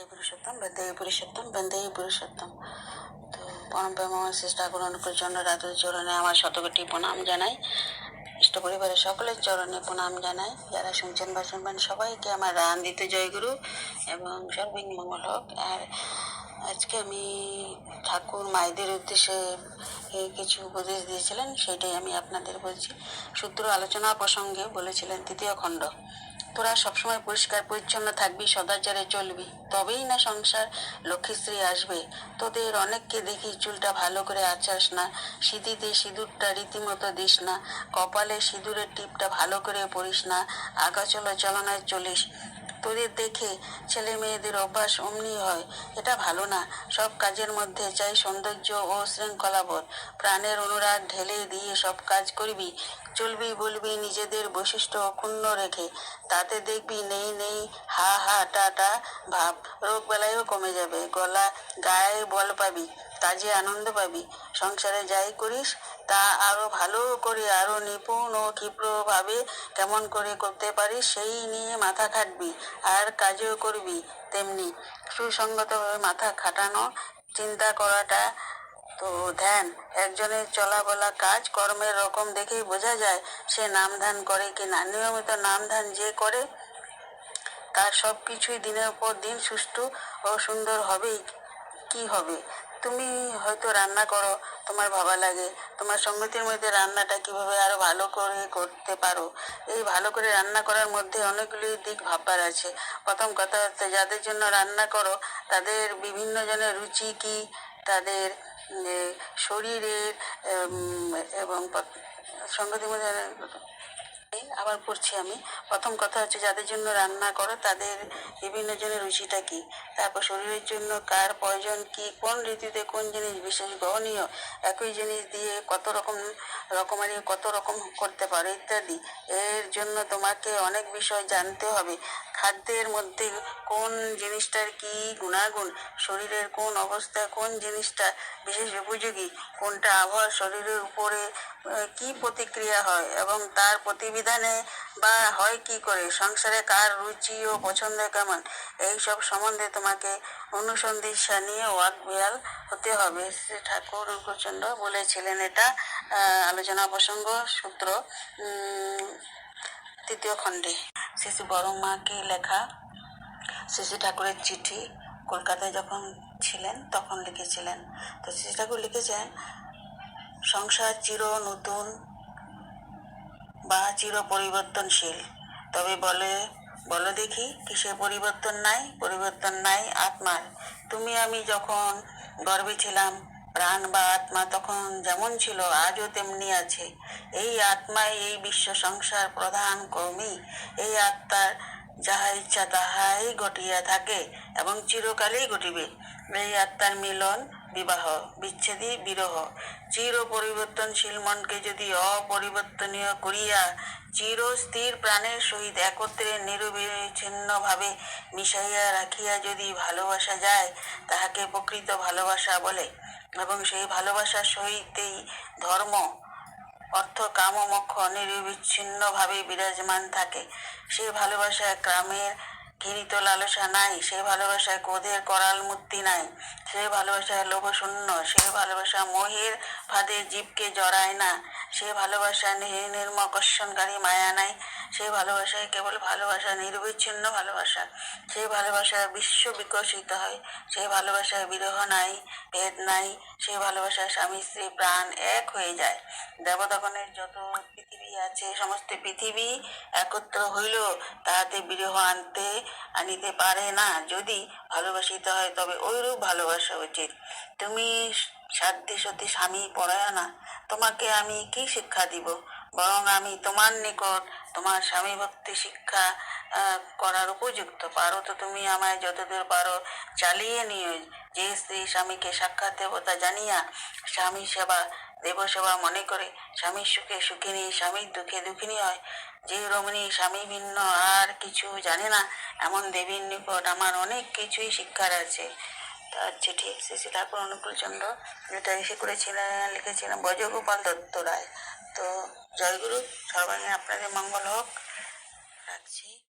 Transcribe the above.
বন্দে পুরুষোত্তম বন্দে পুরুষোত্তম বন্দে পুরুষোত্তম। তো পরম প্রেমময় শ্রী ঠাকুর অনুকূল চন্দ্র রাতুর চরণে আমার শতকোটি প্রণাম জানাই। ইষ্ট পরিবারের সকলের চরণে প্রণাম জানাই। যারা শুনছেন বা শুনবেন সবাইকে আমার রান দিতে জয়গুরু এবং সর্বিং মঙ্গল হোক। আর আজকে আমি ঠাকুর মায়েদের উদ্দেশ্যে কিছু উপদেশ দিয়েছিলেন, সেটাই আমি আপনাদের বলছি। সূত্র আলোচনা প্রসঙ্গে বলেছিলেন তৃতীয় খণ্ড। তোরা সবসময় পরিষ্কার, পরিচ্ছন্ন থাকবি সদাচারে চলবি। তবেই না সংসার লক্ষ্মীশ্রী আসবে। তোদের অনেককে দেখি চুলটা ভালো করে আচাস না, সিঁথিতে সিঁদুরটা রীতিমতো দিস না, কপালে সিঁদুরের টিপটা ভালো করে পরিস না আগাচলা চলনায় চলিস। তোদের দেখে ছেলে মেয়েদের অভ্যাস অমনি হয়। এটা ভালো না। সব কাজের মধ্যে চাই সৌন্দর্য ও শৃঙ্খলাবোধ প্রাণের অনুরাগ ঢেলে দিয়ে সব কাজ করবি, চলবি, বলবি, নিজেদের বৈশিষ্ট্য অক্ষুণ্ণ রেখে। তাতে দেখবি নেই নেই, হা হা, টা টা, ভাব। রোগ বেলায়ও কমে যাবে। গলা, গায়ে বল পাবি। কাজে আনন্দ পাবি। সংসারে যাই করিস, তা আরও ভালো করে, আরও নিপুণ ও ক্ষিপ্রভাবে কেমন করে করতে পারিস, সেই নিয়ে মাথা খাটবি আর কাজও করবি তেমনি। সুসঙ্গতভাবে মাথা খাটানো, চিন্তা করাটা তো ধ্যান। একজনের চলা বলা কাজ, কর্মের রকম দেখেই বোঝা যায় সে নাম ধ্যান করে কি না নিয়মিত নাম ধ্যান যে করে, তার সব কিছুই দিনের পর দিন সুষ্ঠু ও সুন্দর হবেই। কি হবে? তুমি হয়তো রান্না করো, তোমার ভাবা লাগে। তোমার সঙ্গতির মধ্যে রান্নাটা কীভাবে আরও ভালো করে করতে পারো? এই ভালো করে রান্না করার মধ্যে অনেকগুলি দিক ভাববার আছে। প্রথম কথা হচ্ছে, যাদের জন্য রান্না করো, তাদের বিভিন্ন জনের রুচি কি? তাদের শরীরের এবং সঙ্গতির মধ্যে আবার পড়ছি আমি। প্রথম কথা হচ্ছে যাদের জন্য রান্না করো, তাদের বিভিন্ন জনের রুচিটা কি? তারপর শরীরের জন্য কার প্রয়োজন কি? কোন ঋতুতে কোন জিনিস বিশেষ গ্রহণীয়? একই জিনিস দিয়ে কত রকম রকমারি, কত রকম করতে পারো ইত্যাদি। এর জন্য তোমাকে অনেক বিষয় জানতে হবে। খাদ্যের মধ্যে কোন জিনিসটার কি গুণাগুণ? শরীরের কোন অবস্থা, কোন জিনিসটা বিশেষ উপযোগী? কোনটা আবহাওয়া শরীরের উপরে কি প্রতিক্রিয়া হয়? এবং তার প্রতিবিধানে বা হয় কি করে? সংসারে কার রুচি ও পছন্দ কেমন? এই সব সম্বন্ধে তোমাকে অনুসন্ধিৎসা নিয়ে ওয়াকবিয়াল হতে হবে। শ্রী ঠাকুর প্রচণ্ড বলেছিলেন এটা আলোচনা প্রসঙ্গ সূত্র তৃতীয় খণ্ডে। শ্রী বড় মাকে লেখা শ্রী ঠাকুরের চিঠি কলকাতায় যখন ছিলেন তখন লিখেছিলেন। তো শ্রী ঠাকুর লিখেছেন, সংসার চির নতুন বা চির পরিবর্তনশীল তবে বলে, বলো দেখি কিসে পরিবর্তন নাই? পরিবর্তন নাই আত্মার। তুমি আমি যখন গর্বে ছিলাম, প্রাণ বা আত্মা তখন যেমন ছিল, আজও তেমনি আছে। এই আত্মাই এই বিশ্ব সংসার প্রধান কর্মী। এই আত্মার যাহা ইচ্ছা তাহাই ঘটিয়া থাকে এবং চিরকালেই ঘটিবে। এই আত্মার মিলন বিবাহ, বিচ্ছেদী বিরহ। চির পরিবর্তনশীল মনকে যদি অপরিবর্তনীয় করিয়া চিরস্থির প্রাণের সহিত একত্রে নিরবিচ্ছিন্নভাবে মিশাইয়া রাখিয়া যদি ভালোবাসা যায়, তাহাকে প্রকৃত ভালোবাসা বলে। এবং সেই ভালোবাসার সহিতেই ধর্ম, অর্থ, কাম মোক্ষ নিরবিচ্ছিন্নভাবে বিরাজমান থাকে। সে ভালোবাসায় গ্রামের ঘৃণিত লালসা নাই, সে ভালোবাসায় ক্রোধের করাল মূর্তি নাই। সে ভালোবাসায় লোভশূন্য সে ভালোবাসা মোহের ফাঁদে জীবকে জড়ায় না, সে ভালোবাসা নির্মকর্ষণকারী মায়া নাই, সে ভালোবাসায় কেবল ভালোবাসা, নির্বিচ্ছিন্ন ভালোবাসা, সে ভালোবাসায় বিশ্ব বিকশিত হয়, সে ভালোবাসায় বিরহ নাই, ভেদ নাই, সে ভালোবাসায় স্বামী স্ত্রী প্রাণ এক হয়ে যায়। দেবতাগণের যত পৃথিবী আছে, সমস্ত পৃথিবী একত্র হইল তাহাতে বিরহ আনতে আনিতে পারে না। যদি ভালোবাসিতে হয়, তবে ওইরূপ ভালোবাসা উচিত তুমি সাধ্যে সত্যি স্বামী পড়ায় না, তোমাকে আমি কি শিক্ষা দিব? বরং আমি তোমার নিকট তোমার স্বামী ভক্তি শিক্ষা করার উপযুক্ত। পারো তো তুমি আমায় যতদূর পারো চালিয়ে নিও। যে স্ত্রী স্বামীকে সাক্ষাৎ দেবতা জানিয়া স্বামী সেবা, দেব সেবা মনে করে স্বামীর সুখে সুখিনী, স্বামীর দুঃখে দুঃখিনী হয়। যে রমণী স্বামী ভিন্ন আর কিছু জানে না, এমন দেবীর নিকট আমার অনেক কিছুই শিক্ষার আছে। তার চিঠি শ্রী শ্রী ঠাকুর অনুকূল চন্দ্র যেটা এসে করেছিলেন, লিখেছিলেন বজগোপাল দত্ত রায় তো জয়গুরু, সর্বাঙ্গে আপনাদের মঙ্গল হোক। রাখছি।